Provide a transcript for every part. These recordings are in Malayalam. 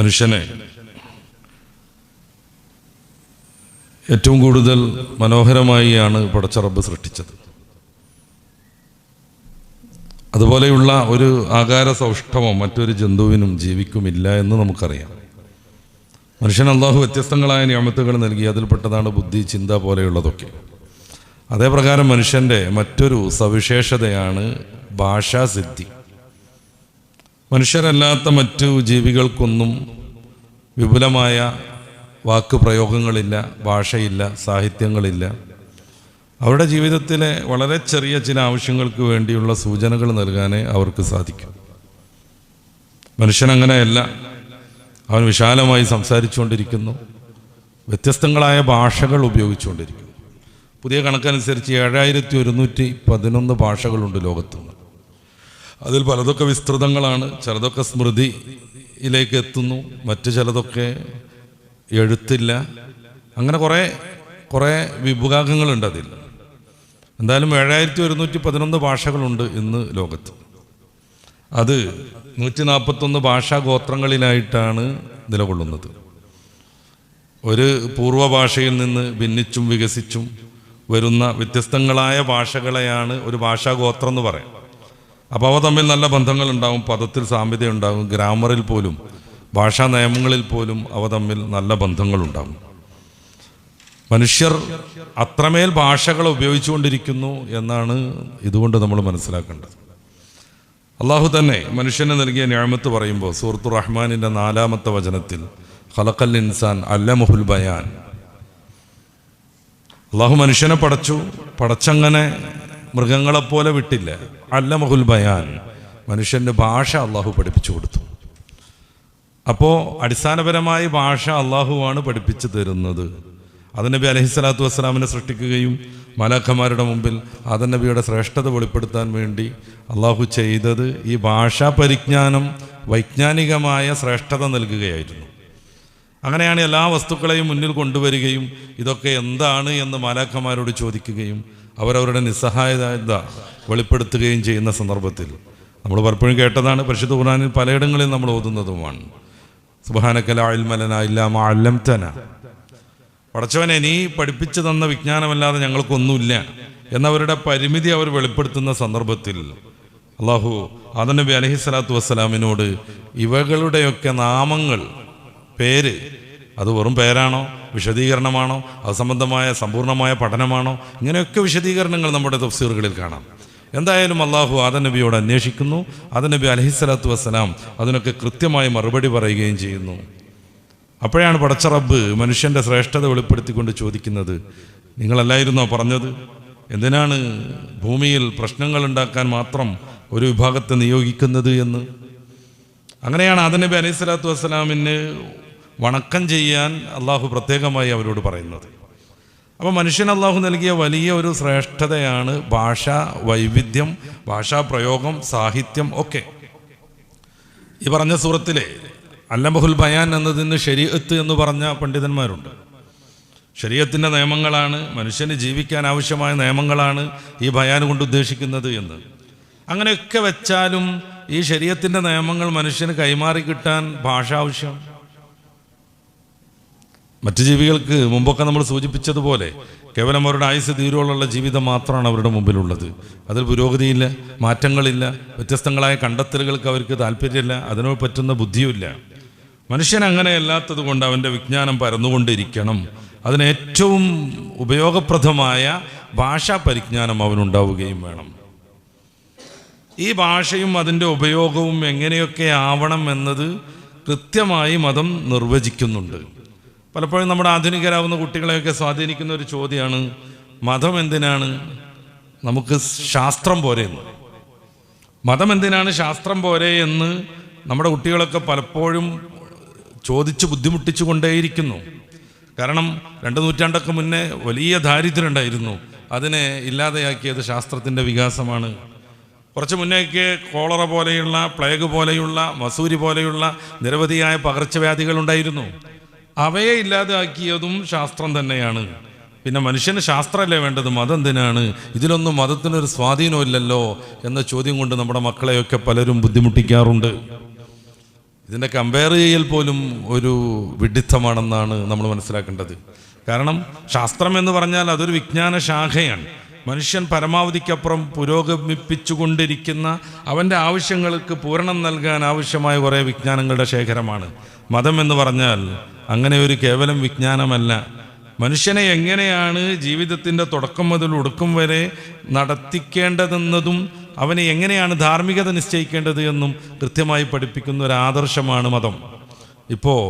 മനുഷ്യനെ ഏറ്റവും കൂടുതൽ മനോഹരമായിയാണ് പടച്ചറബ് സൃഷ്ടിച്ചത്. അതുപോലെയുള്ള ഒരു ആകാര സൗഷ്ഠമോ മറ്റൊരു ജന്തുവിനും ജീവിക്കുമില്ല എന്ന് നമുക്കറിയാം. മനുഷ്യൻ അള്ളാഹു വ്യത്യസ്തങ്ങളായ നിയമത്തുകൾ നൽകി അതിൽപ്പെട്ടതാണ് ബുദ്ധി ചിന്ത പോലെയുള്ളതൊക്കെ. അതേപ്രകാരം മനുഷ്യന്റെ മറ്റൊരു സവിശേഷതയാണ് ഭാഷാസിദ്ധി. മനുഷ്യരല്ലാത്ത മറ്റു ജീവികൾക്കൊന്നും വിപുലമായ വാക്ക് പ്രയോഗങ്ങളില്ല ഭാഷയില്ല സാഹിത്യങ്ങളില്ല. അവരുടെ ജീവിതത്തിലെ വളരെ ചെറിയ ചില ആവശ്യങ്ങൾക്ക് വേണ്ടിയുള്ള സൂചനകൾ നൽകാനേ അവർക്ക് സാധിക്കും. മനുഷ്യൻ അങ്ങനെയല്ല അവൻ വിശാലമായി സംസാരിച്ചുകൊണ്ടിരിക്കുന്നു. വ്യത്യസ്തങ്ങളായ ഭാഷകൾ ഉപയോഗിച്ചുകൊണ്ടിരിക്കുന്നു. പുതിയ കണക്കനുസരിച്ച് ഏഴായിരത്തി ഒരുന്നൂറ്റി പതിനൊന്ന് ഭാഷകളുണ്ട് ലോകത്തുനിന്ന്. അതിൽ പലതൊക്കെ വിസ്തൃതങ്ങളാണ്. ചിലതൊക്കെ സ്മൃതിയിലേക്ക് എത്തുന്നു. മറ്റു ചിലതൊക്കെ എഴുത്തില്ല. അങ്ങനെ കുറേ കുറേ വിഭാഗങ്ങളുണ്ട് അതിൽ. എന്തായാലും ഏഴായിരത്തി ഒരുന്നൂറ്റി പതിനൊന്ന് ഭാഷകളുണ്ട് ഇന്ന് ലോകത്ത്. അത് നൂറ്റി നാൽപ്പത്തൊന്ന് ഭാഷാ ഗോത്രങ്ങളിലായിട്ടാണ് നിലകൊള്ളുന്നത്. ഒരു പൂർവ ഭാഷയിൽ നിന്ന് ഭിന്നിച്ചും വികസിച്ചും വരുന്ന വ്യത്യസ്തങ്ങളായ ഭാഷകളെയാണ് ഒരു ഭാഷാഗോത്രം എന്ന് പറയാം. അപ്പോൾ അവ തമ്മിൽ നല്ല ബന്ധങ്ങൾ ഉണ്ടാവും പദത്തിൽ ഉണ്ടാകും ഗ്രാമറിൽ പോലും ഭാഷാ നിയമങ്ങളിൽ പോലും അവ തമ്മിൽ നല്ല ബന്ധങ്ങളുണ്ടാകും മനുഷ്യർ അത്രമേൽ ഭാഷകൾ ഉപയോഗിച്ചുകൊണ്ടിരിക്കുന്നു എന്നാണ് ഇതുകൊണ്ട് നമ്മൾ മനസ്സിലാക്കേണ്ടത്. അള്ളാഹു തന്നെ മനുഷ്യന് നൽകിയ ഞാമത്ത് പറയുമ്പോൾ സൂറത്തു റഹ്മാനിന്റെ നാലാമത്തെ വചനത്തിൽ ഖലഖൽ ഇൻസാൻ അല്ലമുഹുൽ ബയാൻ. അള്ളാഹു മനുഷ്യനെ പടച്ചു പടച്ചങ്ങനെ മൃഗങ്ങളെപ്പോലെ വിട്ടില്ല. അല്ല മുഹുൽ ബയാൻ. മനുഷ്യന്റെ ഭാഷ അള്ളാഹു പഠിപ്പിച്ചു കൊടുത്തു. അപ്പോൾ അടിസ്ഥാനപരമായി ഭാഷ അള്ളാഹുവാണ് പഠിപ്പിച്ചു തരുന്നത്. നബി അലഹിസ്വലാത്തു വസ്സലാമിനെ സൃഷ്ടിക്കുകയും മലാഖമാരുടെ മുമ്പിൽ നബിയുടെ ശ്രേഷ്ഠത വെളിപ്പെടുത്താൻ വേണ്ടി അള്ളാഹു ചെയ്തത് ഈ ഭാഷാ പരിജ്ഞാനം വൈജ്ഞാനികമായ ശ്രേഷ്ഠത നൽകുകയായിരുന്നു. അങ്ങനെയാണ് എല്ലാ വസ്തുക്കളെയും മുന്നിൽ കൊണ്ടുവരികയും ഇതൊക്കെ എന്താണ് എന്ന് മാലാഖമാരോട് ചോദിക്കുകയും അവരവരുടെ നിസ്സഹായത വെളിപ്പെടുത്തുകയും ചെയ്യുന്ന സന്ദർഭത്തിൽ. നമ്മൾ പലപ്പോഴും കേട്ടതാണ് പരിശുദ്ധ ഖുർആനിൽ പലയിടങ്ങളിൽ നമ്മൾ ഓതുന്നതുമാണ്. സുബാനക്കല അൽമലന ഇല്ലാമ അല്ലംതന. പടച്ചവനെ നീ പഠിപ്പിച്ചു തന്ന വിജ്ഞാനമല്ലാതെ ഞങ്ങൾക്കൊന്നുമില്ല എന്നവരുടെ പരിമിതി അവർ വെളിപ്പെടുത്തുന്ന സന്ദർഭത്തിൽ അള്ളാഹു ആദനബി അലഹി സ്വലാത്തു വസ്സലാമിനോട് ഇവകളുടെയൊക്കെ നാമങ്ങൾ പേര് അത് വെറും പേരാണോ? വിശദീകരണമാണോ? അത് സംബന്ധമായ സമ്പൂർണമായ പഠനമാണോ? ഇങ്ങനെയൊക്കെ വിശദീകരണങ്ങൾ നമ്മുടെ തഫ്സീറുകളിൽ കാണാം. എന്തായാലും അള്ളാഹു ആദനബിയോട് അന്വേഷിക്കുന്നു. ആദനബി അലഹിസ്വലാത്തു വസ്സലാം അതിനൊക്കെ കൃത്യമായി മറുപടി പറയുകയും ചെയ്യുന്നു. അപ്പോഴാണ് പടച്ച റബ്ബ് മനുഷ്യന്റെ ശ്രേഷ്ഠത വെളിപ്പെടുത്തിക്കൊണ്ട് ചോദിക്കുന്നത് നിങ്ങളല്ലായിരുന്നോ പറഞ്ഞത്? എന്തിനാണ് ഭൂമിയിൽ പ്രശ്നങ്ങൾ ഉണ്ടാക്കാൻ മാത്രം ഒരു വിഭാഗത്തെ നിയോഗിക്കുന്നത് എന്ന്? അങ്ങനെയാണ് ആദനബി അലൈഹി സ്വലാത്തു വസ്സലാമിന് വണക്കം ചെയ്യാൻ അള്ളാഹു പ്രത്യേകമായി അവരോട് പറയുന്നത്. അപ്പോൾ മനുഷ്യൻ അള്ളാഹു നൽകിയ വലിയ ഒരു ശ്രേഷ്ഠതയാണ് ഭാഷ വൈവിധ്യം ഭാഷാ പ്രയോഗം സാഹിത്യം ഒക്കെ. ഈ പറഞ്ഞ സൂറത്തിലെ അല്ലമഹുൽ ബയാൻ എന്നതിന് ശരീഅത്ത് എന്ന് പറഞ്ഞ പണ്ഡിതന്മാരുണ്ട്. ശരീരത്തിന്റെ നിയമങ്ങളാണ് മനുഷ്യന് ജീവിക്കാൻ ആവശ്യമായ നിയമങ്ങളാണ് ഈ ബയാൻ കൊണ്ട് ഉദ്ദേശിക്കുന്നത് എന്ന്. അങ്ങനെയൊക്കെ വെച്ചാലും ഈ ശരീരത്തിന്റെ നിയമങ്ങൾ മനുഷ്യന് കൈമാറി കിട്ടാൻ ഭാഷ ആവശ്യം മറ്റു ജീവികൾക്ക് മുമ്പൊക്കെ നമ്മൾ സൂചിപ്പിച്ചതുപോലെ കേവലം അവരുടെ ആയുസ് തീരുവോളുള്ള ജീവിതം മാത്രമാണ് അവരുടെ മുമ്പിലുള്ളത്. അതിൽ പുരോഗതിയില്ല മാറ്റങ്ങളില്ല വ്യത്യസ്തങ്ങളായ കണ്ടെത്തലുകൾക്ക് അവർക്ക് താല്പര്യമില്ല അതിനോട് പറ്റുന്ന ബുദ്ധിയുമില്ല മനുഷ്യൻ അങ്ങനെയല്ലാത്തത് കൊണ്ട് അവന്റെ വിജ്ഞാനം പരന്നുകൊണ്ടിരിക്കണം. അതിന് ഏറ്റവും ഉപയോഗപ്രദമായ ഭാഷാ പരിജ്ഞാനം അവനുണ്ടാവുകയും വേണം. ഈ ഭാഷയും അതിന്റെ ഉപയോഗവും എങ്ങനെയൊക്കെ ആവണം എന്നത് കൃത്യമായി മതം നിർവചിക്കുന്നുണ്ട്. പലപ്പോഴും നമ്മുടെ ആധുനികരാവുന്ന കുട്ടികളെയൊക്കെ സ്വാധീനിക്കുന്ന ഒരു ചോദ്യമാണ് മതം എന്തിനാണ് നമുക്ക് ശാസ്ത്രം പോരെ എന്ന്? മതം എന്തിനാണ് ശാസ്ത്രം പോരെ എന്ന് നമ്മുടെ കുട്ടികളൊക്കെ പലപ്പോഴും ചോദിച്ച് ബുദ്ധിമുട്ടിച്ചു കൊണ്ടേയിരിക്കുന്നു കാരണം രണ്ട് നൂറ്റാണ്ടൊക്കെ മുന്നേ വലിയ ദാരിദ്ര്യം ഉണ്ടായിരുന്നു അതിനെ ഇല്ലാതെയാക്കിയത് ശാസ്ത്രത്തിന്റെ വികാസമാണ്. കുറച്ച് മുന്നേക്ക് കോളറ പോലെയുള്ള പ്ലേഗ് പോലെയുള്ള മസൂരി പോലെയുള്ള നിരവധിയായ പകർച്ചവ്യാധികൾ ഉണ്ടായിരുന്നു അവയെ ഇല്ലാതാക്കിയതും ശാസ്ത്രം തന്നെയാണ്. പിന്നെ മനുഷ്യന് ശാസ്ത്രമല്ലേ വേണ്ടത്? മതം എന്തിനാണ് ഇതിലൊന്നും മതത്തിനൊരു സ്വാധീനമില്ലല്ലോ എന്ന ചോദ്യം കൊണ്ട് നമ്മുടെ മക്കളെയൊക്കെ പലരും ബുദ്ധിമുട്ടിക്കാറുണ്ട്. ഇതിന്റെ കമ്പയർ ചെയ്യൽ പോലും ഒരു വിഡിത്തമാണെന്നാണ് നമ്മൾ മനസ്സിലാക്കേണ്ടത്. കാരണം ശാസ്ത്രം എന്ന് പറഞ്ഞാൽ അതൊരു വിജ്ഞാന ശാഖയാണ്. മനുഷ്യൻ പരമാവധിക്കപ്പുറം പുരോഗമിപ്പിച്ചുകൊണ്ടിരിക്കുന്ന അവന്റെ ആവശ്യങ്ങൾക്ക് പൂരണം നൽകാൻ ആവശ്യമായ കുറേ വിജ്ഞാനങ്ങളുടെ ശേഖരമാണ്. മതം എന്ന് പറഞ്ഞാൽ അങ്ങനെ ഒരു കേവലം വിജ്ഞാനമല്ല. മനുഷ്യനെ എങ്ങനെയാണ് ജീവിതത്തിന്റെ തുടക്കം മുതൽ ഒടുക്കം വരെ നടത്തിക്കേണ്ടതെന്നതും അവനെ എങ്ങനെയാണ് ധാർമ്മികത നിശ്ചയിക്കേണ്ടത് എന്നും കൃത്യമായി പഠിപ്പിക്കുന്ന ഒരു ആദർശമാണ് മതം. ഇപ്പോൾ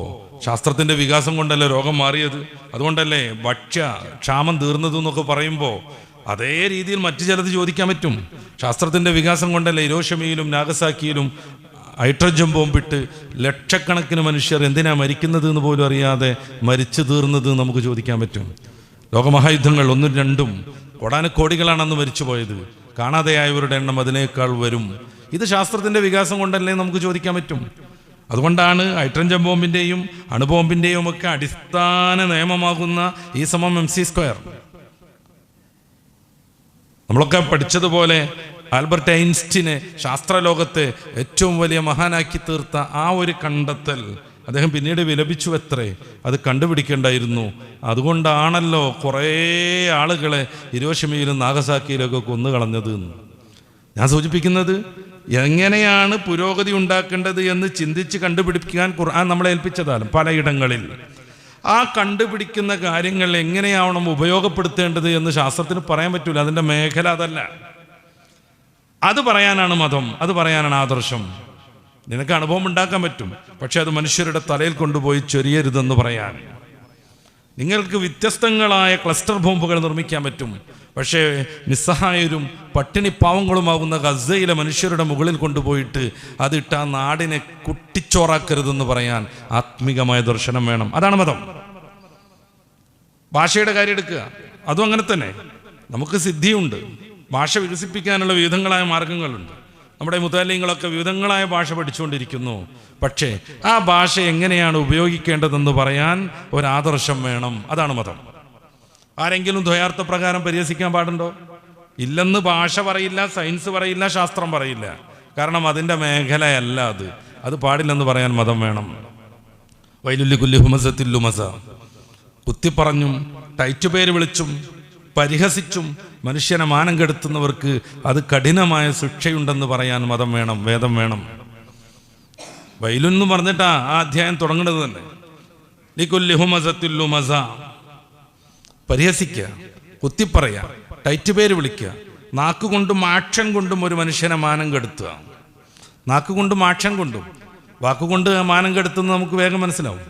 ശാസ്ത്രത്തിന്റെ വികാസം കൊണ്ടല്ലേ രോഗം മാറിയത്? അതുകൊണ്ടല്ലേ ഭക്ഷ്യ ക്ഷാമം തീർന്നത് എന്നൊക്കെ പറയുമ്പോൾ അതേ രീതിയിൽ മറ്റു ചിലത് ചോദിക്കാൻ പറ്റും. ശാസ്ത്രത്തിന്റെ വികാസം കൊണ്ടല്ലേ ഇരോഷമിയിലും നാഗസാക്കിയിലും ഹൈഡ്രജൻ ബോംബിട്ട് ലക്ഷക്കണക്കിന് മനുഷ്യർ എന്തിനാ മരിക്കുന്നത് എന്ന് പോലും അറിയാതെ മരിച്ചു തീർന്നത് നമുക്ക് ചോദിക്കാൻ പറ്റും. ലോകമഹായുദ്ധങ്ങൾ ഒന്നും രണ്ടും കോടാനക്കോടികളാണ് അന്ന് മരിച്ചു പോയത്. കാണാതെയായവരുടെ എണ്ണം അതിനേക്കാൾ വരും. ഇത് ശാസ്ത്രത്തിന്റെ വികാസം കൊണ്ടല്ലേ നമുക്ക് ചോദിക്കാൻ പറ്റും. അതുകൊണ്ടാണ് ഹൈഡ്രജൻ ബോംബിന്റെയും അണുബോംബിന്റെയും ഒക്കെ അടിസ്ഥാന നിയമമാകുന്ന ഈ സമം എം സി സ്ക്വയർ. നമ്മളൊക്കെ പഠിച്ചതുപോലെ ആൽബർട്ട് ഐൻസ്റ്റിനെ ശാസ്ത്രലോകത്തെ ഏറ്റവും വലിയ മഹാനാക്കി തീർത്ത ആ ഒരു കണ്ടെത്തൽ അദ്ദേഹം പിന്നീട് വിലപിച്ചു എത്രേ അത് കണ്ടുപിടിക്കേണ്ടായിരുന്നു. അതുകൊണ്ടാണല്ലോ കുറേ ആളുകളെ ഹിരോഷിമയിലും നാഗസാക്കിയിലൊക്കെ കൊന്നുകളഞ്ഞത് ഞാൻ സൂചിപ്പിക്കുന്നത് എങ്ങനെയാണ് പുരോഗതി ഉണ്ടാക്കേണ്ടത് എന്ന് ചിന്തിച്ച് കണ്ടുപിടിക്കാൻ ഖുർആൻ നമ്മളെ ഏൽപ്പിച്ചതാണ് പലയിടങ്ങളിൽ. ആ കണ്ടുപിടിക്കുന്ന കാര്യങ്ങൾ എങ്ങനെയാവണം ഉപയോഗപ്പെടുത്തേണ്ടത് എന്ന് ശാസ്ത്രത്തിന് പറയാൻ പറ്റൂല. അതിന്റെ മേഖല അതല്ല. അത് പറയാനാണ് മതം അത് പറയാനാണ് ആദർശം. നിനക്ക് അനുഭവം ഉണ്ടാക്കാൻ പറ്റും പക്ഷെ അത് മനുഷ്യരുടെ തലയിൽ കൊണ്ടുപോയി ചൊരിയരുതെന്ന് പറയാൻ. നിങ്ങൾക്ക് വ്യത്യസ്തങ്ങളായ ക്ലസ്റ്റർ ബോംബുകൾ നിർമ്മിക്കാൻ പറ്റും പക്ഷേ നിസ്സഹായരും പട്ടിണി പാവങ്ങളുമാകുന്ന ഗസയിലെ മനുഷ്യരുടെ മുകളിൽ കൊണ്ടുപോയിട്ട് അതിട്ട് ആ നാടിനെ കുട്ടിച്ചോറാക്കരുതെന്ന് പറയാൻ ആത്മീകമായ ദർശനം വേണം. അതാണ് മതം. ഭാഷയുടെ കാര്യം എടുക്കുക. അതും അങ്ങനെ തന്നെ. നമുക്ക് സിദ്ധിയുണ്ട്. ഭാഷ വികസിപ്പിക്കാനുള്ള വിവിധങ്ങളായ മാർഗങ്ങളുണ്ട്. നമ്മുടെ മുതാലിങ്ങളൊക്കെ വിവിധങ്ങളായ ഭാഷ പഠിച്ചുകൊണ്ടിരിക്കുന്നു. പക്ഷേ ആ ഭാഷ എങ്ങനെയാണ് ഉപയോഗിക്കേണ്ടതെന്ന് പറയാൻ ഒരാദർശം വേണം. അതാണ് മതം. ആരെങ്കിലും ദ്വയാർത്ഥ പ്രകാരം പരിഹസിക്കാൻ പാടുണ്ടോ? ഇല്ലെന്ന് ഭാഷ പറയില്ല സയൻസ് പറയില്ല ശാസ്ത്രം പറയില്ല. കാരണം അതിന്റെ മേഖലയല്ല അത്. അത് പാടില്ലെന്ന് പറയാൻ മതം വേണം. വൈലുല്ലി കുല്ലി ഹുമസത്തില്ലുമസ കുത്തിപ്പറഞ്ഞും ടൈറ്റ് പേര് വിളിച്ചും പരിഹസിച്ചും മനുഷ്യനെ മാനം കെടുത്തുന്നവർക്ക് അത് കഠിനമായ ശിക്ഷയുണ്ടെന്ന് പറയാൻ മതം വേണം വേദം വേണം. വൈലുന്ന് പറഞ്ഞിട്ടാ ആ അധ്യായം തുടങ്ങുന്നത് തന്നെ. ലിക്കുല്ലി ഹുമസത്തിൽ പരിഹസിക്കുക കുത്തിപ്പറയുക ടൈറ്റ് പേര് വിളിക്കുക നാക്കുകൊണ്ടും ആക്ഷൻ കൊണ്ടും ഒരു മനുഷ്യനെ മാനം കെടുത്തുക. നാക്കുകൊണ്ടും ആക്ഷൻ കൊണ്ടും. വാക്കുകൊണ്ട് മാനം കെടുത്തുന്നത് നമുക്ക് വേഗം മനസ്സിലാവും.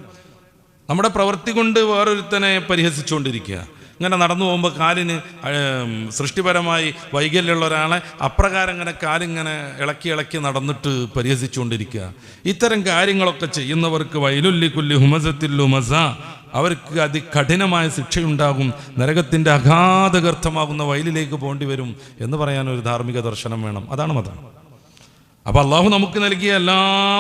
നമ്മുടെ പ്രവൃത്തി കൊണ്ട് വേറൊരുത്തനെ പരിഹസിച്ചുകൊണ്ടിരിക്കുക. ഇങ്ങനെ നടന്നു പോകുമ്പോൾ കാലിന് സൃഷ്ടിപരമായി വൈകല്യമുള്ള ഒരാളെ അപ്രകാരം ഇങ്ങനെ കാലിങ്ങനെ ഇളക്കി ഇളക്കി നടന്നിട്ട് പരിഹസിച്ചുകൊണ്ടിരിക്കുക. ഇത്തരം കാര്യങ്ങളൊക്കെ ചെയ്യുന്നവർക്ക് വൈലുല്ലി കുല്ലി ഹുമസത്തിൽ ഹുമസ അവർക്ക് അതികഠിനമായ ശിക്ഷയുണ്ടാകും. നരകത്തിന്റെ അഗാധഗർത്ഥമാകുന്ന വയലിലേക്ക് പോകേണ്ടി വരും എന്ന് പറയാൻ ഒരു ധാർമ്മിക ദർശനം വേണം. അതാണ് മതം. അപ്പൊ അള്ളാഹു നമുക്ക് നൽകിയ എല്ലാ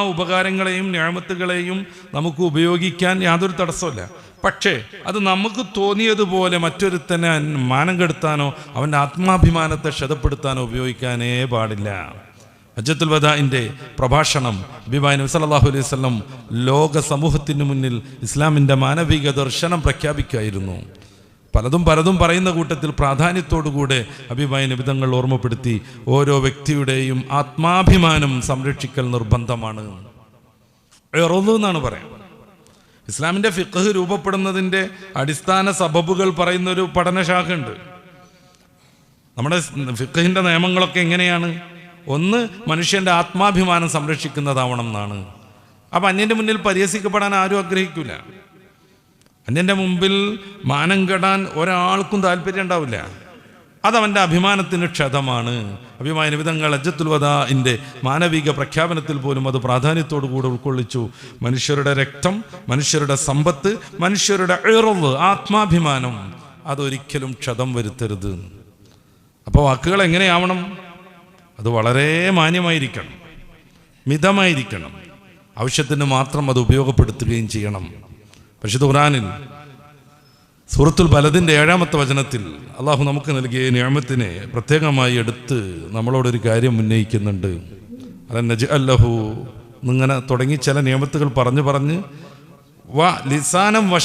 ഉപകാരങ്ങളെയും ഞാമത്തുകളെയും നമുക്ക് ഉപയോഗിക്കാൻ യാതൊരു തടസ്സമില്ല പക്ഷേ അത് നമുക്ക് തോന്നിയതുപോലെ മറ്റൊരുത്തനെ മാനം കെടുത്താനോ അവന്റെ ആത്മാഭിമാനത്തെ ക്ഷതപ്പെടുത്താനോ ഉപയോഗിക്കാനേ പാടില്ല. അജത്തുൽ വദാഇന്റെ പ്രഭാഷണം നബി സല്ലല്ലാഹു അലൈഹി വസല്ലം ലോക സമൂഹത്തിന് മുന്നിൽ ഇസ്ലാമിന്റെ മാനവിക ദർശനം പ്രഖ്യാപിക്കുകയായിരുന്നു. പലതും പലതും പറയുന്ന കൂട്ടത്തിൽ പ്രാധാന്യത്തോടുകൂടെ അഭിമായ നിബിതങ്ങൾ ഓർമ്മപ്പെടുത്തി ഓരോ വ്യക്തിയുടെയും ആത്മാഭിമാനം സംരക്ഷിക്കൽ നിർബന്ധമാണ്. എറൊന്നു എന്നാണ് പറയുന്നത്. ഇസ്ലാമിന്റെ ഫിഖ് രൂപപ്പെടുന്നതിന്റെ അടിസ്ഥാന സബബുകൾ പറയുന്നൊരു പഠനശാഖ ഉണ്ട് നമ്മുടെ ഫിഖിന്റെ നിയമങ്ങളൊക്കെ എങ്ങനെയാണ്? ഒന്ന് മനുഷ്യന്റെ ആത്മാഭിമാനം സംരക്ഷിക്കുന്നതാവണം എന്നാണ്. അപ്പം അന്യന്റെ മുന്നിൽ പരിഹസിക്കപ്പെടാൻ ആരും ആഗ്രഹിക്കില്ല അന്യന്റെ മുമ്പിൽ മാനം കെടാൻ ഒരാൾക്കും താല്പര്യം ഉണ്ടാവില്ല. അതവന്റെ അഭിമാനത്തിന് ക്ഷതമാണ്. വിധങ്ങൾ അജ്ജത്തുൽ വദാഇന്റെ മാനവിക പ്രഖ്യാപനത്തിൽ പോലും അത് പ്രാധാന്യത്തോടു കൂടെ ഉൾക്കൊള്ളിച്ചു. മനുഷ്യരുടെ രക്തം മനുഷ്യരുടെ സമ്പത്ത് മനുഷ്യരുടെ ഇറവ് ആത്മാഭിമാനം അതൊരിക്കലും ക്ഷതം വരുത്തരുത്. അപ്പോൾ വാക്കുകൾ എങ്ങനെയാവണം? അത് വളരെ മാന്യമായിരിക്കണം. മിതമായിരിക്കണം. ആവശ്യത്തിന് മാത്രം അത് ഉപയോഗപ്പെടുത്തുകയും ചെയ്യണം. പരിശുദ്ധ ഖുറാനിൽ സൂറത്തുൽ ബലദിന്റെ ഏഴാമത്തെ വചനത്തിൽ അള്ളാഹു നമുക്ക് നൽകിയ നിയമത്തിനെ പ്രത്യേകമായി എടുത്ത് നമ്മളോടൊരു കാര്യം ഉന്നയിക്കുന്നുണ്ട്. അല്ല നജ് അല്ലഹു എന്നിങ്ങനെ തുടങ്ങി ചില നിയമത്തുകൾ പറഞ്ഞു പറഞ്ഞ് വ ലിസാനം വ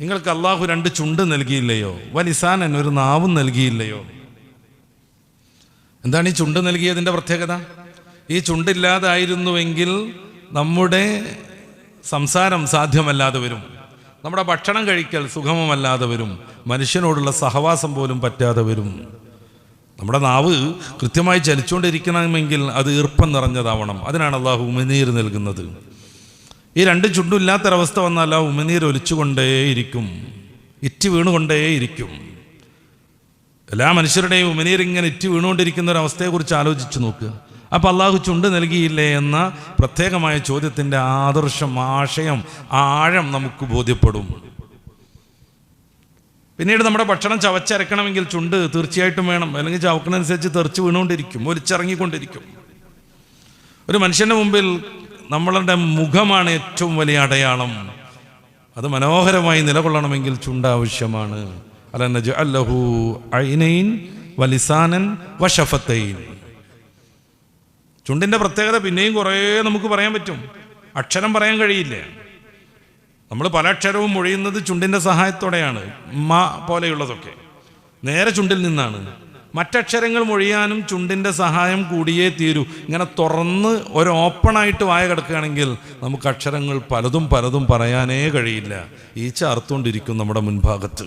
നിങ്ങൾക്ക് അള്ളാഹു രണ്ട് ചുണ്ട് നൽകിയില്ലയോ? വ ലിസാനൻ ഒരു നാവും നൽകിയില്ലയോ? എന്താണ് ഈ ചുണ്ട് നൽകിയതിന്റെ പ്രത്യേകത? ഈ ചുണ്ടില്ലാതായിരുന്നുവെങ്കിൽ നമ്മുടെ സംസാരം സാധ്യമല്ലാതെ വരും. നമ്മുടെ ഭക്ഷണം കഴിക്കൽ സുഗമമല്ലാതെ വരും. മനുഷ്യനോടുള്ള സഹവാസം പോലും പറ്റാതെ വരും. നമ്മുടെ നാവ് കൃത്യമായി ചലിച്ചുകൊണ്ടിരിക്കണമെങ്കിൽ അത് ഈർപ്പം നിറഞ്ഞതാവണം. അതിനാണ് അള്ളാഹു ഉമിനീർ നൽകുന്നത്. ഈ രണ്ട് ചുണ്ടില്ലാത്തൊരവസ്ഥ വന്നാൽ ആ ഉമിനീർ ഒലിച്ചുകൊണ്ടേയിരിക്കും. ഇറ്റ് വീണുകൊണ്ടേയിരിക്കും. എല്ലാ മനുഷ്യരുടെയും ഉമിനീർ ഇങ്ങനെ ഇറ്റ് വീണുകൊണ്ടിരിക്കുന്ന ഒരവസ്ഥയെക്കുറിച്ച് ആലോചിച്ച് നോക്കുക അപ്പം അള്ളാഹു ചുണ്ട് നൽകിയില്ലേ എന്ന പ്രത്യേകമായ ചോദ്യത്തിന്റെ ആദർശം ആശയം ആഴം നമുക്ക് ബോധ്യപ്പെടും. പിന്നീട് നമ്മുടെ ഭക്ഷണം ചവച്ചരക്കണമെങ്കിൽ ചുണ്ട് തീർച്ചയായിട്ടും വേണം. അല്ലെങ്കിൽ ചവക്കണനുസരിച്ച് തെറിച്ച് വീണുകൊണ്ടിരിക്കും ഒലിച്ചിറങ്ങിക്കൊണ്ടിരിക്കും. ഒരു മനുഷ്യന്റെ മുമ്പിൽ നമ്മളുടെ മുഖമാണ് ഏറ്റവും വലിയ അടയാളം. അത് മനോഹരമായി നിലകൊള്ളണമെങ്കിൽ ചുണ്ട് ആവശ്യമാണ്. അല അല്ലഹു ഐനൈൻ വലിസാനൻ വഷഫത്തൈൻ ചുണ്ടിന്റെ പ്രത്യേകത പിന്നെയും കുറേ നമുക്ക് പറയാൻ പറ്റും. അക്ഷരം പറയാൻ കഴിയില്ല. നമ്മൾ പല അക്ഷരവും മൊഴിയുന്നത് ചുണ്ടിന്റെ സഹായത്തോടെയാണ് മ പോലെയുള്ളതൊക്കെ. നേരെ ചുണ്ടിൽ നിന്നാണ്. മറ്റക്ഷരങ്ങൾ മൊഴിയാനും ചുണ്ടിന്റെ സഹായം കൂടിയേ തീരൂ. ഇങ്ങനെ തുറന്ന് ഒരു ഓപ്പണായിട്ട് വായ കിടക്കുകയാണെങ്കിൽ നമുക്ക് അക്ഷരങ്ങൾ പലതും പലതും പറയാനേ കഴിയില്ല. ഈ ചാർത്തുകൊണ്ടിരിക്കും നമ്മുടെ മുൻഭാഗത്ത്.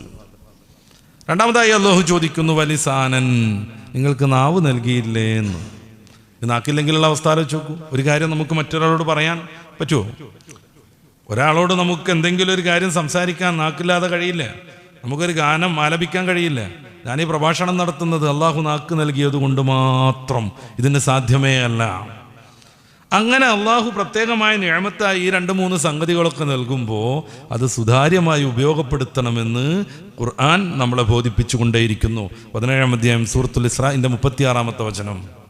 രണ്ടാമതായി അള്ളാഹു ചോദിക്കുന്നു വലിസാനൻ നിങ്ങൾക്ക് നാവ് നൽകിയില്ലേ എന്ന് നാക്കില്ലെങ്കിലുള്ള അവസ്ഥ ആലോചിച്ച് നോക്കൂ. ഒരു കാര്യം നമുക്ക് മറ്റൊരാളോട് പറയാൻ പറ്റുമോ ഒരാളോട് നമുക്ക് എന്തെങ്കിലും ഒരു കാര്യം സംസാരിക്കാൻ നാക്കില്ലാതെ കഴിയില്ല. നമുക്കൊരു ഗാനം ആലപിക്കാൻ കഴിയില്ല. ഞാൻ ഈ പ്രഭാഷണം നടത്തുന്നത് അള്ളാഹു നാക്ക് നൽകിയത് കൊണ്ട് മാത്രം. ഇതിന് സാധ്യമേ അല്ല. അങ്ങനെ അള്ളാഹു പ്രത്യേകമായ നിയമത്തായി ഈ രണ്ട് മൂന്ന് സംഗതികളൊക്കെ നൽകുമ്പോൾ അത് സുതാര്യമായി ഉപയോഗപ്പെടുത്തണമെന്ന് ഖുർആൻ നമ്മളെ ബോധിപ്പിച്ചുകൊണ്ടേയിരിക്കുന്നു. പതിനേഴാം അധ്യായം സൂറത്തുൽ ഇസ്രാഇന്റെ മുപ്പത്തിയാറാമത്തെ വചനം.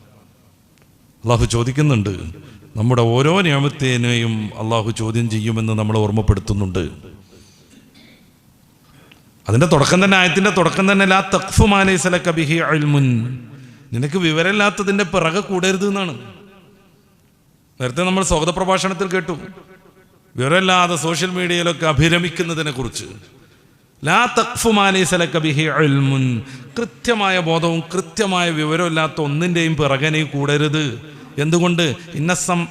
അള്ളാഹു ചോദിക്കുന്നുണ്ട് നമ്മുടെ ഓരോ നിയമത്തേനെയും അള്ളാഹു ചോദ്യം ചെയ്യുമെന്ന് നമ്മൾ ഓർമ്മപ്പെടുത്തുന്നുണ്ട്. അതിന്റെ തുടക്കം തന്നെ ആയത്തിന്റെ തുടക്കം തന്നെ ലാ തഖ്ഫു മാ ലൈസ ലക ബിഹി ഇൽമുൻ. നിനക്ക് വിവരമില്ലാത്തതിന്റെ പിറകെ കൂടരുത് എന്നാണ്. നേരത്തെ നമ്മൾ സ്വാഗത പ്രഭാഷണത്തിൽ കേട്ടു വിവരമില്ലാതെ സോഷ്യൽ മീഡിയയിലൊക്കെ അഭിരമിക്കുന്നതിനെ കുറിച്ച്. ലാ തഖ്ഫു മാ ലൈസ ലക ബിഹി ഇൽമുൻ. കൃത്യമായ ബോധവും കൃത്യമായ വിവരമില്ലാത്ത ഒന്നിന്റെയും പിറകെ നീ കൂടരുത്. എന്തുകൊണ്ട്? ഇന്നസം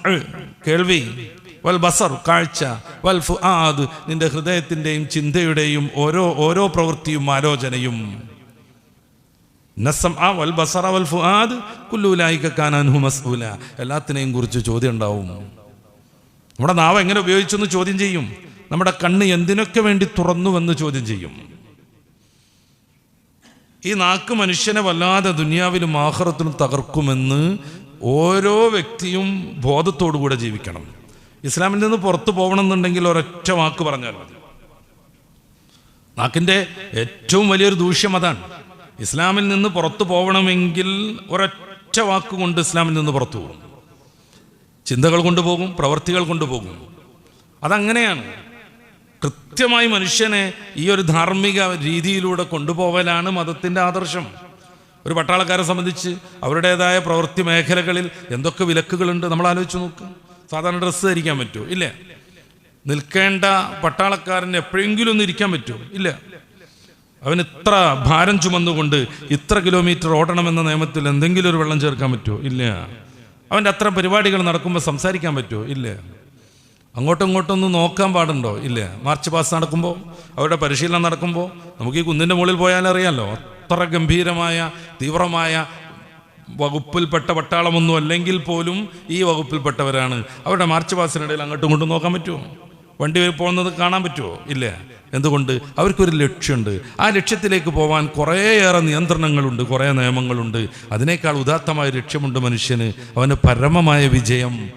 കേൾവി. വൽ ബസർ കാഴ്ച. വൽ ഫുആദ് നിന്റെ ഹൃദയത്തിന്റെയും ചിന്തയുടെയും ഓരോ ഓരോ പ്രവൃത്തിയും ആലോചനയും. നസം ആ വൽ ബസറ വൽ ഫുആദ് കുല്ലൂലായിക്ക കാനാൻഹു മസ്ഊല. എല്ലാത്തിനെയും കുറിച്ച് ചോദ്യം ഉണ്ടാവും. നമ്മുടെ നാവ് എങ്ങനെ ഉപയോഗിച്ചെന്ന് ചോദ്യം ചെയ്യും. നമ്മുടെ കണ്ണ് എന്തിനൊക്കെ വേണ്ടി തുറന്നുവെന്ന് ചോദ്യം ചെയ്യും. ഈ നാക്ക് മനുഷ്യനെ വല്ലാതെ ദുനിയാവിലും ആഹ്റത്തിലും തകർക്കുമെന്ന് ഓരോ വ്യക്തിയും ബോധത്തോടുകൂടെ ജീവിക്കണം. ഇസ്ലാമിൽ നിന്ന് പുറത്തു പോകണമെന്നുണ്ടെങ്കിൽ ഒരൊറ്റ വാക്ക് പറഞ്ഞാൽ മതി. നാക്കിന്റെ ഏറ്റവും വലിയൊരു ദൂഷ്യം അതാണ്. ഇസ്ലാമിൽ നിന്ന് പുറത്തു പോകണമെങ്കിൽ ഒരൊറ്റ വാക്ക് കൊണ്ട് ഇസ്ലാമിൽ നിന്ന് പുറത്തു പോകും. ചിന്തകൾ കൊണ്ടുപോകും പ്രവർത്തികൾ കൊണ്ടുപോകും അതങ്ങനെയാണ്. കൃത്യമായി മനുഷ്യനെ ഈ ഒരു ധാർമ്മിക രീതിയിലൂടെ കൊണ്ടുപോകലാണ് മതത്തിന്റെ ആദർശം. ഒരു പട്ടാളക്കാരെ സംബന്ധിച്ച് അവരുടേതായ പ്രവൃത്തി മേഖലകളിൽ എന്തൊക്കെ വിലക്കുകളുണ്ട് നമ്മൾ ആലോചിച്ച് നോക്കുക സാധാരണ ഡ്രസ്സ് ധരിക്കാൻ പറ്റുമോ? ഇല്ല. നിൽക്കേണ്ട പട്ടാളക്കാരന് എപ്പോഴെങ്കിലും ഒന്ന് ഇരിക്കാൻ പറ്റുമോ? ഇല്ല. അവൻ ഇത്ര ഭാരം ചുമന്നുകൊണ്ട് ഇത്ര കിലോമീറ്റർ ഓടണമെന്ന നിയമത്തിൽ എന്തെങ്കിലും ഒരു വെള്ളം ചേർക്കാൻ പറ്റുമോ? ഇല്ല. അവന്റെ അത്ര പരിപാടികൾ നടക്കുമ്പോൾ സംസാരിക്കാൻ പറ്റുമോ? ഇല്ല. അങ്ങോട്ടും ഇങ്ങോട്ടും ഒന്ന് നോക്കാൻ പാടുണ്ടോ? ഇല്ല. മാർച്ച് പാസ് നടക്കുമ്പോൾ അവരുടെ പരിശീലനം നടക്കുമ്പോൾ നമുക്ക് ഈ കുന്നിന്റെ മുകളിൽ പോയാൽ അറിയാമല്ലോ അത്ര ഗംഭീരമായ തീവ്രമായ വകുപ്പിൽപ്പെട്ട പട്ടാളമൊന്നും അല്ലെങ്കിൽ പോലും ഈ വകുപ്പിൽപ്പെട്ടവരാണ്. അവരുടെ മാർച്ച് പാസിനിടയിൽ അങ്ങോട്ടും ഇങ്ങോട്ടും നോക്കാൻ പറ്റുമോ? വണ്ടി പോകുന്നത് കാണാൻ പറ്റുമോ? ഇല്ല. എന്തുകൊണ്ട്? അവർക്കൊരു ലക്ഷ്യമുണ്ട്. ആ ലക്ഷ്യത്തിലേക്ക് പോകാൻ കുറേയേറെ നിയന്ത്രണങ്ങളുണ്ട് കുറേ നിയമങ്ങളുണ്ട്. അതിനേക്കാൾ ഉദാത്തമായ ലക്ഷ്യമുണ്ട് മനുഷ്യന്. അവന് പരമമായ വിജയം.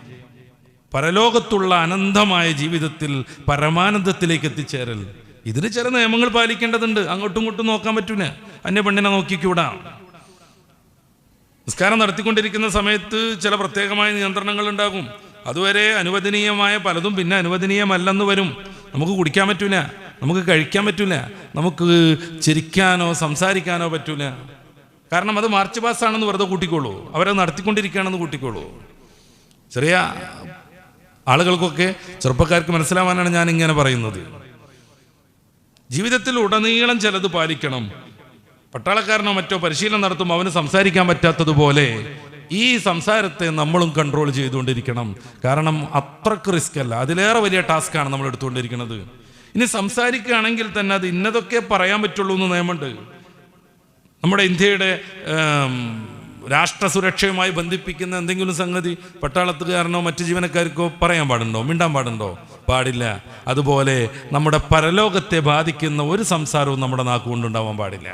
പരലോകത്തുള്ള അനന്തമായ ജീവിതത്തിൽ പരമാനന്ദത്തിലേക്ക് എത്തിച്ചേരൽ. ഇതിന് ചില നിയമങ്ങൾ പാലിക്കേണ്ടതുണ്ട്. അങ്ങോട്ടും ഇങ്ങോട്ടും നോക്കാൻ പറ്റൂല. അന്യ പെണ്ണിനെ നോക്കിക്കൂടാ. നിസ്കാരം നടത്തിക്കൊണ്ടിരിക്കുന്ന സമയത്ത് ചില പ്രത്യേകമായ നിയന്ത്രണങ്ങൾ ഉണ്ടാകും. അതുവരെ അനുവദനീയമായ പലതും പിന്നെ അനുവദനീയമല്ലെന്ന് വരും. നമുക്ക് കുടിക്കാൻ പറ്റൂല. നമുക്ക് കഴിക്കാൻ പറ്റൂല. നമുക്ക് ചിരിക്കാനോ സംസാരിക്കാനോ പറ്റൂല. കാരണം അത് മാർച്ച് പാസ്സാണെന്ന് വെറുതെ കൂട്ടിക്കോളൂ. അവരെ നടത്തിക്കൊണ്ടിരിക്കുകയാണെന്ന് കൂട്ടിക്കോളൂ. ചെറിയ ആളുകൾക്കൊക്കെ ചെറുപ്പക്കാർക്ക് മനസ്സിലാവാനാണ് ഞാൻ ഇങ്ങനെ പറയുന്നത്. ജീവിതത്തിൽ ഉടനീളം ചിലത് പാലിക്കണം. പട്ടാളക്കാരനോ മറ്റോ പരിശീലനം നടത്തുമ്പോൾ അവന് സംസാരിക്കാൻ പറ്റാത്തതുപോലെ ഈ സംസാരത്തെ നമ്മളും കൺട്രോൾ ചെയ്തുകൊണ്ടിരിക്കണം. കാരണം അത്രയ്ക്ക് റിസ്ക് അല്ല. അതിലേറെ വലിയ ടാസ്ക്കാണ് നമ്മൾ എടുത്തുകൊണ്ടിരിക്കുന്നത്. ഇനി സംസാരിക്കുകയാണെങ്കിൽ തന്നെ അത് ഇന്നതൊക്കെ പറയാൻ പറ്റുള്ളൂ എന്ന് നിയമമുണ്ട്. നമ്മുടെ ഇന്ത്യയുടെ രാഷ്ട്ര സുരക്ഷയുമായി ബന്ധിപ്പിക്കുന്ന എന്തെങ്കിലും സംഗതി പട്ടാളത്തുകാരനോ മറ്റു ജീവനക്കാർക്കോ പറയാൻ പാടുണ്ടോ? മിണ്ടാൻ പാടുണ്ടോ? പാടില്ല. അതുപോലെ നമ്മുടെ പരലോകത്തെ ബാധിക്കുന്ന ഒരു സംസാരവും നമ്മുടെ നാക്കുകൊണ്ടുണ്ടാവാൻ പാടില്ല.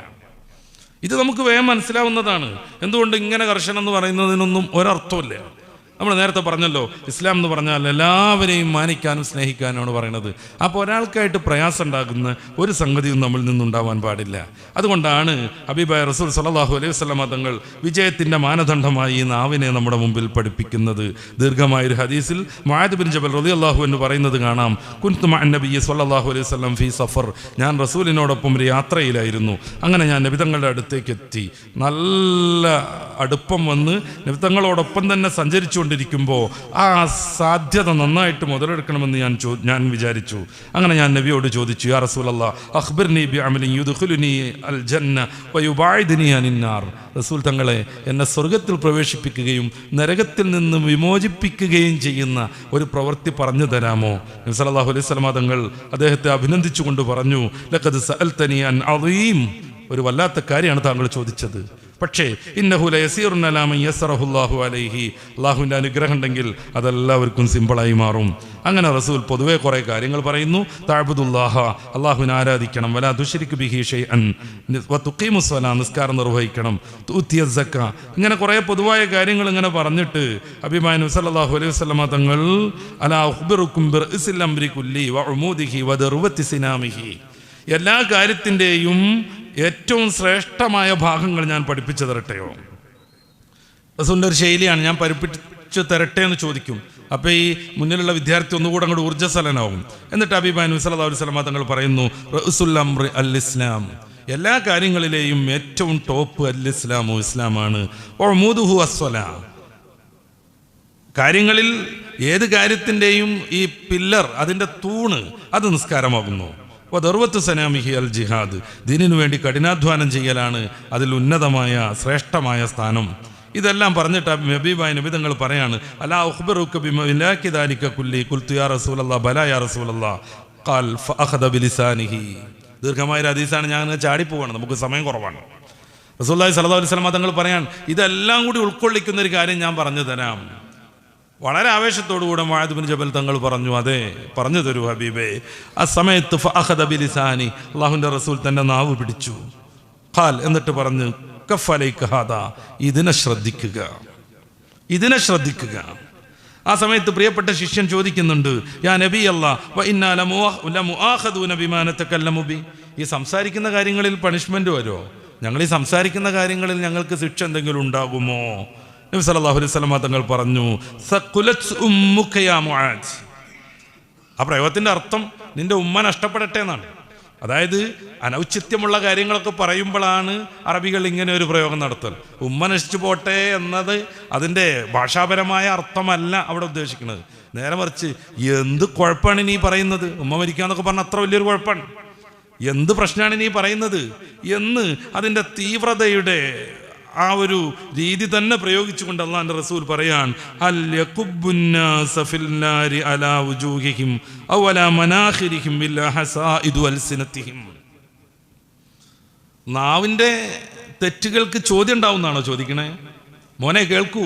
ഇത് നമുക്ക് വേഗം മനസ്സിലാവുന്നതാണ്. എന്തുകൊണ്ട് ഇങ്ങനെ കർശനം എന്ന് പറയുന്നതിനൊന്നും ഒരർത്ഥമില്ല നമ്മൾ നേരത്തെ പറഞ്ഞല്ലോ ഇസ്ലാം എന്ന് പറഞ്ഞാൽ എല്ലാവരെയും മാനിക്കാനും സ്നേഹിക്കാനുമാണ് പറയുന്നത്. അപ്പോൾ ഒരാൾക്കായിട്ട് പ്രയാസം ഉണ്ടാകുന്ന ഒരു സംഗതിയും നമ്മളിൽ നിന്നുണ്ടാവാൻ പാടില്ല. അതുകൊണ്ടാണ് അബിബായ് റസൂൽ സലാഹു അലൈഹി വസ്ലാം തങ്ങൾ വിജയത്തിന്റെ മാനദണ്ഡമായി ഈ നാവിനെ നമ്മുടെ മുമ്പിൽ പഠിപ്പിക്കുന്നത്. ദീർഘമായൊരു ഹദീസിൽ മായത് ബിൻ ജബൽ റതി അള്ളാഹു എന്ന് പറയുന്നത് കാണാം. കുൻതുമ നബി സല്ലാഹു അലൈഹി വസ്ലം ഫി സഫർ. ഞാൻ റസൂലിനോടൊപ്പം ഒരു യാത്രയിലായിരുന്നു. അങ്ങനെ ഞാൻ നബിതങ്ങളുടെ അടുത്തേക്ക് എത്തി നല്ല അടുപ്പം വന്ന് നബിതങ്ങളോടൊപ്പം തന്നെ സഞ്ചരിച്ചുകൊണ്ടിരിക്കുമ്പോൾ ആ സാധ്യത നന്നായിട്ട് മുതലെടുക്കണമെന്ന് ഞാൻ ചോ ഞാൻ വിചാരിച്ചു. അങ്ങനെ ഞാൻ നബിയോട് ചോദിച്ചു യാ റസൂലല്ലാ അഖ്ബിർനി ബി അമലിൻ യുദ്ഖുലുനി അൽ ജന്ന വയുബായിദിനി അനിന്നാർ. റസൂൽ തങ്ങളെ എന്നെ സ്വർഗത്തിൽ പ്രവേശിപ്പിക്കുകയും നരകത്തിൽ നിന്ന് വിമോചിപ്പിക്കുകയും ചെയ്യുന്ന ഒരു പ്രവൃത്തി പറഞ്ഞു തരാമോ? നബ്സലാഹു അലൈഹി വസല്ലമ തങ്ങൾ അദ്ദേഹത്തെ അഭിനന്ദിച്ചുകൊണ്ട് പറഞ്ഞു ലഖദ് സഅൽതനി അൻ അറീം ഒരു വല്ലാത്ത കാര്യമാണ് താങ്കൾ ചോദിച്ചത്. പക്ഷേ ഇന്നഹുലയസീറുന്നലാമയ്യസറഹുല്ലാഹു അലൈഹി. അള്ളാഹുവിന്റെ അനുഗ്രഹം ഉണ്ടെങ്കിൽ അതെല്ലാവർക്കും സിമ്പിളായി മാറും. അങ്ങനെ റസൂൽ പൊതുവെ കുറേ കാര്യങ്ങൾ പറയുന്നു. താഴ്ബുദുല്ലാഹ അള്ളാഹുവിനെ ആരാധിക്കണം. വലാ ദുഷരിക്ക് ബിഹി അൻ തുക്കീമുസ്വല നിസ്കാരം നിർവഹിക്കണം. തൂത്തിയ സക്ക. ഇങ്ങനെ കുറേ പൊതുവായ കാര്യങ്ങൾ ഇങ്ങനെ പറഞ്ഞിട്ട് അഭിമാൻ സല്ലല്ലാഹു അലൈഹി വസ്ലമ തങ്ങൾ അലാ കുല്ലി എല്ലാ കാര്യത്തിന്റെയും ഏറ്റവും ശ്രേഷ്ഠമായ ഭാഗങ്ങൾ ഞാൻ പഠിപ്പിച്ചു തരട്ടെയോ റസൂലിന്റെ ഒരു ശൈലിയാണ്. ഞാൻ പഠിപ്പിച്ചു തരട്ടെ എന്ന് ചോദിക്കും. അപ്പോൾ ഈ മുന്നിലുള്ള വിദ്യാർത്ഥി ഒന്നുകൂടെ അങ്ങോട്ട് ഊർജസ്വലനാവും. എന്നിട്ട് അബിബാൻ അലൈഹി വസല്ലമ തങ്ങൾ പറയുന്നു റസുൽ അൽ ഇസ്ലാം എല്ലാ കാര്യങ്ങളിലെയും ഏറ്റവും ടോപ്പ് അൽ ഇസ്ലാമു ഇസ്ലാമാണ് കാര്യങ്ങളിൽ ഏത് കാര്യത്തിന്റെയും ഈ പില്ലർ അതിന്റെ തൂണ് അത് നിസ്കാരമാകുന്നു. അപ്പോൾ ദർവത്ത് സനാമിഹി അൽ ജിഹാദ്. ദീനിനു വേണ്ടി കഠിനാധ്വാനം ചെയ്യലാണ് അതിൽ ഉന്നതമായ ശ്രേഷ്ഠമായ സ്ഥാനം. ഇതെല്ലാം പറഞ്ഞിട്ട് നബീബായ നബി തങ്ങൾ പറയാണ് അലാ ഉഖ്ബറുക ബിമലാക്കി ദാലിക കുല്ലി ഖുൽതു യാ റസൂലല്ലാ ബലാ യാ റസൂലല്ലാ. ഖാൽ ഫഅഖദ ദീർഘമായ ഒരു ഹദീസാണ് ഞാൻ ചാടിപ്പോവാണ് നമുക്ക് സമയം കുറവാണ്. റസൂല്ലായി സല്ലല്ലാഹു അലൈഹി വസല്ലം തങ്ങൾ പറയാൻ ഇതെല്ലാം കൂടി ഉൾക്കൊള്ളിക്കുന്ന ഒരു കാര്യം ഞാൻ പറഞ്ഞു തരാം. വളരെ ആവേശത്തോടുകൂടെ മായതുബിൻ ജബൽ തങ്ങൾ പറഞ്ഞു അതെ പറഞ്ഞു തരൂ ഹബീബേ. ആ സമയത്ത് ഫഹദബിലിസാനി ബിലിസാനി അള്ളാഹുവിന്റെ റസൂൽ തന്റെ നാവ് പിടിച്ചു. ഖാൽ എന്നിട്ട് പറഞ്ഞു കഫലൈക ഹാദാ ഇതിനെ ശ്രദ്ധിക്കുക. ഇതിനെ ശ്രദ്ധിക്കുക. ആ സമയത്ത് പ്രിയപ്പെട്ട ശിഷ്യൻ ചോദിക്കുന്നുണ്ട് യാ നബി അല്ലാഹി ഈ സംസാരിക്കുന്ന കാര്യങ്ങളിൽ പണിഷ്മെന്റ് വരുമോ? ഞങ്ങൾ ഈ സംസാരിക്കുന്ന കാര്യങ്ങളിൽ ഞങ്ങൾക്ക് ശിക്ഷ എന്തെങ്കിലും ഉണ്ടാകുമോ? നബി സല്ലല്ലാഹു അലൈഹി വസല്ലം തങ്ങൾ പറഞ്ഞു. ആ പ്രയോഗത്തിന്റെ അർത്ഥം നിന്റെ ഉമ്മ നഷ്ടപ്പെടട്ടെ എന്നാണ്. അതായത് അനൗചിത്യമുള്ള കാര്യങ്ങളൊക്കെ പറയുമ്പോഴാണ് അറബികൾ ഇങ്ങനെ ഒരു പ്രയോഗം നടത്തൽ ഉമ്മ നശിച്ചു പോട്ടെ എന്നത് അതിന്റെ ഭാഷാപരമായ അർത്ഥമല്ല അവിടെ ഉദ്ദേശിക്കുന്നത്. നേരെ മറിച്ച് എന്ത് കുഴപ്പമാണ് നീ പറയുന്നത്? ഉമ്മ മരിക്കാന്നൊക്കെ പറഞ്ഞ അത്ര വലിയൊരു കുഴപ്പമാണ് എന്ത് പ്രശ്നമാണ് നീ പറയുന്നത്? എന്ന് അതിന്റെ തീവ്രതയുടെ ആ ഒരു രീതി തന്നെ പ്രയോഗിച്ചുകൊണ്ട് അള്ളാന്റെ റസൂൽ പറയാൻ നാവിന്റെ തെറ്റുകൾക്ക് ചോദ്യം ഉണ്ടാവുന്നതാണോ ചോദിക്കണേ? മോനെ കേൾക്കൂ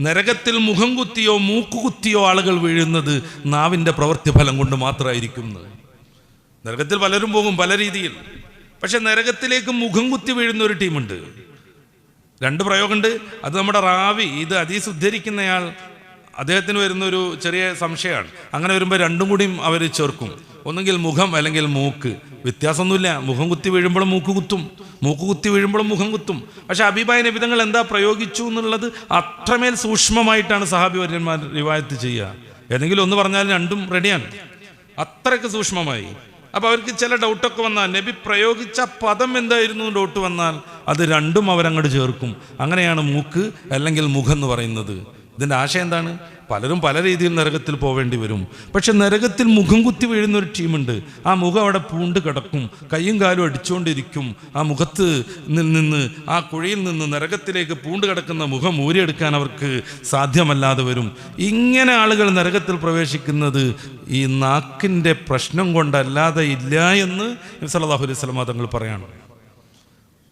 നരകത്തിൽ മുഖം കുത്തിയോ മൂക്കുകുത്തിയോ ആളുകൾ വീഴുന്നത് നാവിന്റെ പ്രവൃത്തി ഫലം കൊണ്ട് മാത്രമായിരിക്കുന്നത് നരകത്തിൽ പലരും പോകും പല രീതിയിൽ. പക്ഷെ നരകത്തിലേക്ക് മുഖം കുത്തി വീഴുന്ന ഒരു ടീമുണ്ട്. രണ്ട് പ്രയോഗമുണ്ട്. അത് നമ്മുടെ റാവി ഇത് അതീസ് ഉദ്ധരിക്കുന്നയാൾ അദ്ദേഹത്തിന് വരുന്ന ഒരു ചെറിയ സംശയമാണ്. അങ്ങനെ വരുമ്പോൾ രണ്ടും കൂടിയും അവർ ചേർക്കും. ഒന്നുകിൽ മുഖം അല്ലെങ്കിൽ മൂക്ക്. വ്യത്യാസമൊന്നുമില്ല. മുഖം കുത്തി വീഴുമ്പോഴും മൂക്ക് കുത്തും. മൂക്ക് കുത്തി വീഴുമ്പോഴും മുഖം കുത്തും. പക്ഷെ അഭിപ്രായ നിബിധങ്ങൾ എന്താ പ്രയോഗിച്ചു എന്നുള്ളത് അത്രമേൽ സൂക്ഷ്മമായിട്ടാണ് സഹാബി വര്യന്മാർ റിവായത്ത് ചെയ്യുക. ഏതെങ്കിലും ഒന്ന് പറഞ്ഞാൽ രണ്ടും റെഡിയാണ് അത്രയ്ക്ക് സൂക്ഷ്മമായി. അപ്പോൾ അവർക്ക് ചില ഡൗട്ടൊക്കെ വന്നാൽ നബി പ്രയോഗിച്ച പദം എന്തായിരുന്നു ഡൗട്ട് വന്നാൽ അത് രണ്ടും അവരങ്ങോട്ട് ചേർക്കും. അങ്ങനെയാണ് മൂക്ക് അല്ലെങ്കിൽ മുഖം എന്ന് പറയുന്നത്. ഇതിന്റെ ആശയം എന്താണ്? പലരും പല രീതിയിൽ നരകത്തിൽ പോവേണ്ടി വരും. പക്ഷെ നരകത്തിൽ മുഖം കുത്തി വീഴുന്ന ഒരു ടീമുണ്ട്. ആ മുഖം അവിടെ പൂണ്ട് കിടക്കും. കയ്യും കാലും അടിച്ചുകൊണ്ടിരിക്കും. ആ മുഖത്ത് നിന്ന് ആ കുഴിയിൽ നിന്ന് നരകത്തിലേക്ക് പൂണ്ട് കിടക്കുന്ന മുഖം ഊരിയെടുക്കാൻ അവർക്ക് സാധ്യമല്ലാതെ വരും. ഇങ്ങനെ ആളുകൾ നരകത്തിൽ പ്രവേശിക്കുന്നത് ഈ നാക്കിന്റെ പ്രശ്നം കൊണ്ടല്ലാതെ ഇല്ല എന്ന് സല്ലല്ലാഹു അലൈഹി വസല്ലം തങ്ങൾ പറയാണ്.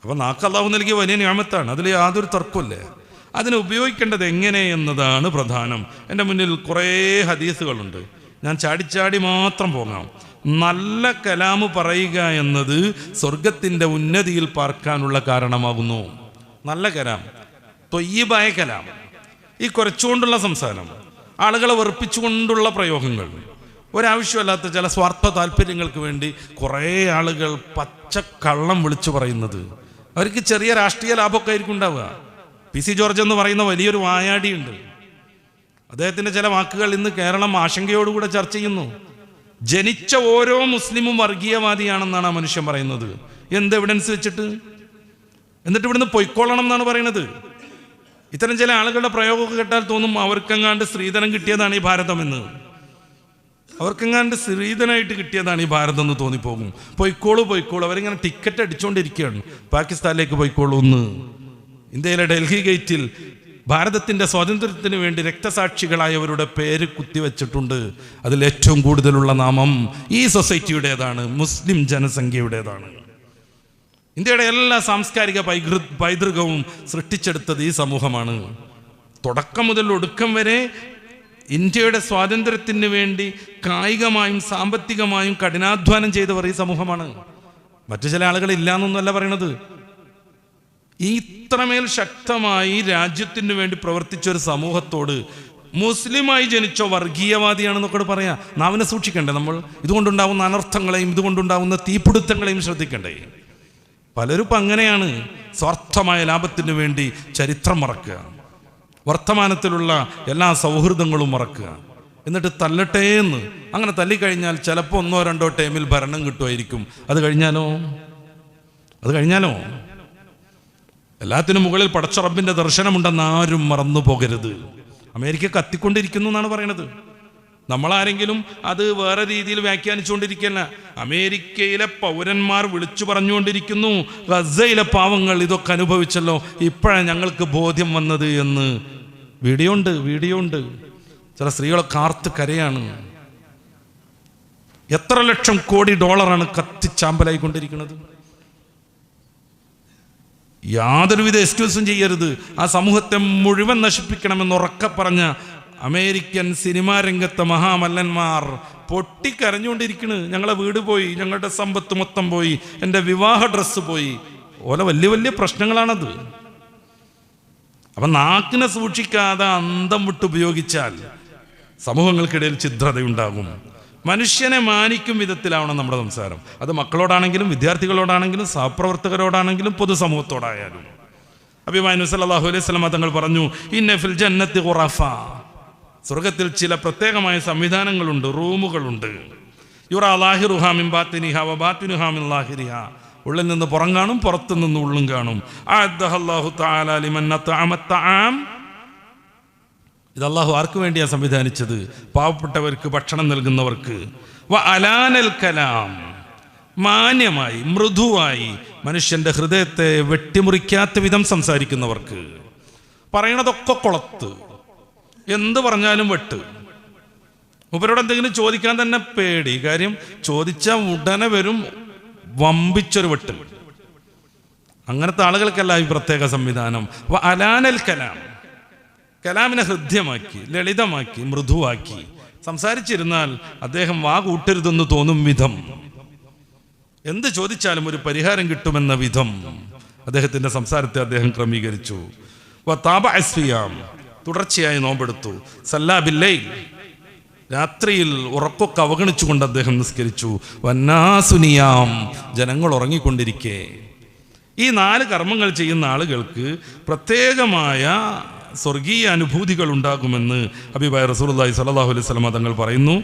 അപ്പോൾ നാക്ക് അള്ളാഹു നൽകിയ വലിയ ഞാമത്താണ് അതിൽ യാതൊരു തർക്കമില്ല അതിനെ ഉപയോഗിക്കേണ്ടത് എങ്ങനെ എന്നതാണ് പ്രധാനം. എന്റെ മുന്നിൽ കുറേ ഹദീസുകളുണ്ട്. ഞാൻ ചാടിച്ചാടി മാത്രം പോകാം. നല്ല കലാമ് പറയുക എന്നത് സ്വർഗത്തിന്റെ ഉന്നതിയിൽ പാർക്കാനുള്ള കാരണമാകുന്നു. നല്ല കലാം. തൊയ്യബായ കലാം. ഈ കുറച്ചുകൊണ്ടുള്ള സംസാരം ആളുകളെ വെറുപ്പിച്ചുകൊണ്ടുള്ള പ്രയോഗങ്ങൾ ഒരാവശ്യമല്ലാത്ത ചില സ്വാർത്ഥ താല്പര്യങ്ങൾക്ക് വേണ്ടി കുറേ ആളുകൾ പച്ചക്കള്ളം വിളിച്ചു പറയുന്നത്. അവർക്ക് ചെറിയ രാഷ്ട്രീയ ലാഭമൊക്കെ ആയിരിക്കും ഉണ്ടാവുക. പി സി ജോർജ് എന്ന് പറയുന്ന വലിയൊരു വായാടിയുണ്ട്. അദ്ദേഹത്തിന്റെ ചില വാക്കുകൾ ഇന്ന് കേരളം ആശങ്കയോടുകൂടെ ചർച്ച ചെയ്യുന്നു. ജനിച്ച ഓരോ മുസ്ലിമും വർഗീയവാദിയാണെന്നാണ് ആ മനുഷ്യൻ പറയുന്നത്. എന്ത് എവിഡൻസ് വെച്ചിട്ട്? എന്നിട്ട് ഇവിടുന്ന് പൊയ്ക്കൊള്ളണം എന്നാണ് പറയുന്നത്. ഇത്തരം ചില ആളുകളുടെ പ്രയോഗമൊക്കെ കേട്ടാൽ തോന്നും അവർക്കെങ്ങാണ്ട് സ്ത്രീധനം കിട്ടിയതാണ് ഈ ഭാരതം എന്ന്. അവർക്കെങ്ങാണ്ട് സ്ത്രീധനായിട്ട് കിട്ടിയതാണ് ഈ ഭാരതം എന്ന് തോന്നിപ്പോകും. പൊയ്ക്കോളൂ പൊയ്ക്കോളൂ. അവരിങ്ങനെ ടിക്കറ്റ് അടിച്ചുകൊണ്ടിരിക്കുകയാണ് പാകിസ്ഥാനിലേക്ക് പൊയ്ക്കോളൂ എന്ന്. ഇന്ത്യയിലെ ഡൽഹി ഗേറ്റിൽ ഭാരതത്തിന്റെ സ്വാതന്ത്ര്യത്തിന് വേണ്ടി രക്തസാക്ഷികളായവരുടെ പേര് കുത്തിവെച്ചിട്ടുണ്ട്. അതിൽ ഏറ്റവും കൂടുതലുള്ള നാമം ഈ സൊസൈറ്റിയുടേതാണ് മുസ്ലിം ജനസംഖ്യയുടേതാണ്. ഇന്ത്യയുടെ എല്ലാ സാംസ്കാരിക പൈതൃ പൈതൃകവും സൃഷ്ടിച്ചെടുത്തത് ഈ സമൂഹമാണ്. തുടക്കം മുതൽ ഒടുക്കം വരെ ഇന്ത്യയുടെ സ്വാതന്ത്ര്യത്തിന് വേണ്ടി കായികമായും സാമ്പത്തികമായും കഠിനാധ്വാനം ചെയ്തവർ ഈ സമൂഹമാണ്. മറ്റു ചില ആളുകൾ ഇല്ല പറയണത്. ഈ ഇത്രമേൽ ശക്തമായി രാജ്യത്തിന് വേണ്ടി പ്രവർത്തിച്ച ഒരു സമൂഹത്തോട് മുസ്ലിമായി ജനിച്ച വർഗീയവാദിയാണെന്നൊക്കെ പറയാം. നാവിനെ സൂക്ഷിക്കണ്ടേ നമ്മൾ? ഇതുകൊണ്ടുണ്ടാവുന്ന അനർത്ഥങ്ങളെയും ഇതുകൊണ്ടുണ്ടാവുന്ന തീപിടുത്തങ്ങളെയും ശ്രദ്ധിക്കണ്ടേ? പലരും ഇപ്പം അങ്ങനെയാണ് സ്വാർത്ഥമായ ലാഭത്തിന് വേണ്ടി ചരിത്രം മറക്കുക. വർത്തമാനത്തിലുള്ള എല്ലാ സൗഹൃദങ്ങളും മറക്കുക. എന്നിട്ട് തല്ലട്ടെ എന്ന്. അങ്ങനെ തല്ലിക്കഴിഞ്ഞാൽ ചിലപ്പോൾ ഒന്നോ രണ്ടോ ടൈമിൽ ഭരണം കിട്ടുമായിരിക്കും. അത് കഴിഞ്ഞാലോ? അത് കഴിഞ്ഞാലോ? എല്ലാത്തിനും മുകളിൽ പടച്ച ദർശനമുണ്ടെന്ന് ആരും മറന്നു പോകരുത്. അമേരിക്ക കത്തിക്കൊണ്ടിരിക്കുന്നു എന്നാണ് പറയണത്. നമ്മളാരെങ്കിലും അത് വേറെ രീതിയിൽ വ്യാഖ്യാനിച്ചുകൊണ്ടിരിക്കല്ല അമേരിക്കയിലെ പൗരന്മാർ വിളിച്ചു പറഞ്ഞുകൊണ്ടിരിക്കുന്നു ഗസയിലെ പാവങ്ങൾ ഇതൊക്കെ അനുഭവിച്ചല്ലോ ഇപ്പോഴാണ് ഞങ്ങൾക്ക് ബോധ്യം വന്നത് എന്ന്. വീഡിയോ ഉണ്ട് വീഡിയോ ഉണ്ട് ചില സ്ത്രീകളൊക്കെ കാർത്ത് കരയാണ്. എത്ര ലക്ഷം കോടി ഡോളറാണ് കത്തിച്ചാമ്പലായിക്കൊണ്ടിരിക്കുന്നത്? യാതൊരുവിധ എക്സ്ക്യൂസും ചെയ്യരുത്. ആ സമൂഹത്തെ മുഴുവൻ നശിപ്പിക്കണമെന്ന് ഉറക്കെ പറഞ്ഞ അമേരിക്കൻ സിനിമാ രംഗത്തെ മഹാമല്ലന്മാർ പൊട്ടിക്കരഞ്ഞുകൊണ്ടിരിക്കണ്. ഞങ്ങളെ വീട് പോയി ഞങ്ങളുടെ സമ്പത്ത് മൊത്തം പോയി എന്റെ വിവാഹ ഡ്രസ്സ് പോയി. ഓല വലിയ വലിയ പ്രശ്നങ്ങളാണത്. അപ്പം നാക്കിനെ സൂക്ഷിക്കാതെ അന്തം വിട്ട് ഉപയോഗിച്ചാൽ സമൂഹങ്ങൾക്കിടയിൽ ഛിദ്രതയുണ്ടാകും മനുഷ്യനെ മാനിക്കും വിധത്തിലാവണം നമ്മുടെ സംസാരം. അത് മക്കളോടാണെങ്കിലും വിദ്യാർത്ഥികളോടാണെങ്കിലും സഹപ്രവർത്തകരോടാണെങ്കിലും പൊതുസമൂഹത്തോടായാലും. അഭിമാനു സല്ലാഹു അലൈഹി സ്വലമ തങ്ങൾ പറഞ്ഞു ഇന്നഫിൽ ജന്നത്തി ഖുറഫ സ്വർഗത്തിൽ ചില പ്രത്യേകമായ സംവിധാനങ്ങളുണ്ട് റൂമുകളുണ്ട്. യുറ ലാഹിറുഹ മിൻ ബാത്തിനിഹ വ ബാത്തിനുഹ മിൻ ലാഹിരിഹ. ഉള്ളിൽ നിന്ന് പുറം കാണും പുറത്തു നിന്ന് ഉള്ളും കാണും. തആല അത്അം ഇത് അള്ളാഹു ആർക്ക് വേണ്ടിയാണ് സംവിധാനിച്ചത്? പാവപ്പെട്ടവർക്ക് ഭക്ഷണം നൽകുന്നവർക്ക്. വ അലാനൽ കലാം. മാന്യമായി മൃദുവായി മനുഷ്യന്റെ ഹൃദയത്തെ വെട്ടിമുറിക്കാത്ത വിധം സംസാരിക്കുന്നവർക്ക്. പറയണതൊക്കെ കൊളത്ത്. എന്ത് പറഞ്ഞാലും വെട്ട്. മൂപ്പരോട് എന്തെങ്കിലും ചോദിക്കാൻ തന്നെ പേടി. കാര്യം ചോദിച്ചാൽ ഉടനെ വരും വമ്പിച്ചൊരു വെട്ട്. അങ്ങനത്തെ ആളുകൾക്കല്ല ഈ പ്രത്യേക സംവിധാനം. അലാനൽ കലാം. കലാമിനെ ഹൃദ്യമാക്കി ലളിതമാക്കി മൃദുവാക്കി. സംസാരിച്ചിരുന്നാൽ അദ്ദേഹം വാ കൂട്ടരുതെന്ന് തോന്നും വിധം. എന്ത് ചോദിച്ചാലും ഒരു പരിഹാരം കിട്ടുമെന്ന വിധം അദ്ദേഹത്തിന്റെ സംസാരത്തെ അദ്ദേഹം ക്രമീകരിച്ചു. തുടർച്ചയായി നോമ്പെടുത്തു. സല്ലാബില്ലൈ രാത്രിയിൽ ഉറക്കൊക്കെ അവഗണിച്ചുകൊണ്ട് അദ്ദേഹം നിസ്കരിച്ചു. വന്നാസുനിയാം ജനങ്ങൾ ഉറങ്ങിക്കൊണ്ടിരിക്കെ. ഈ നാല് കർമ്മങ്ങൾ ചെയ്യുന്ന ആളുകൾക്ക് പ്രത്യേകമായ സ്വർഗീയ അനുഭൂതികൾ ഉണ്ടാകുമെന്ന് അബിബായ് റസൂലുള്ളാഹി സ്വല്ലല്ലാഹു അലൈഹി വസല്ലം തങ്ങൾ പറയുന്നു.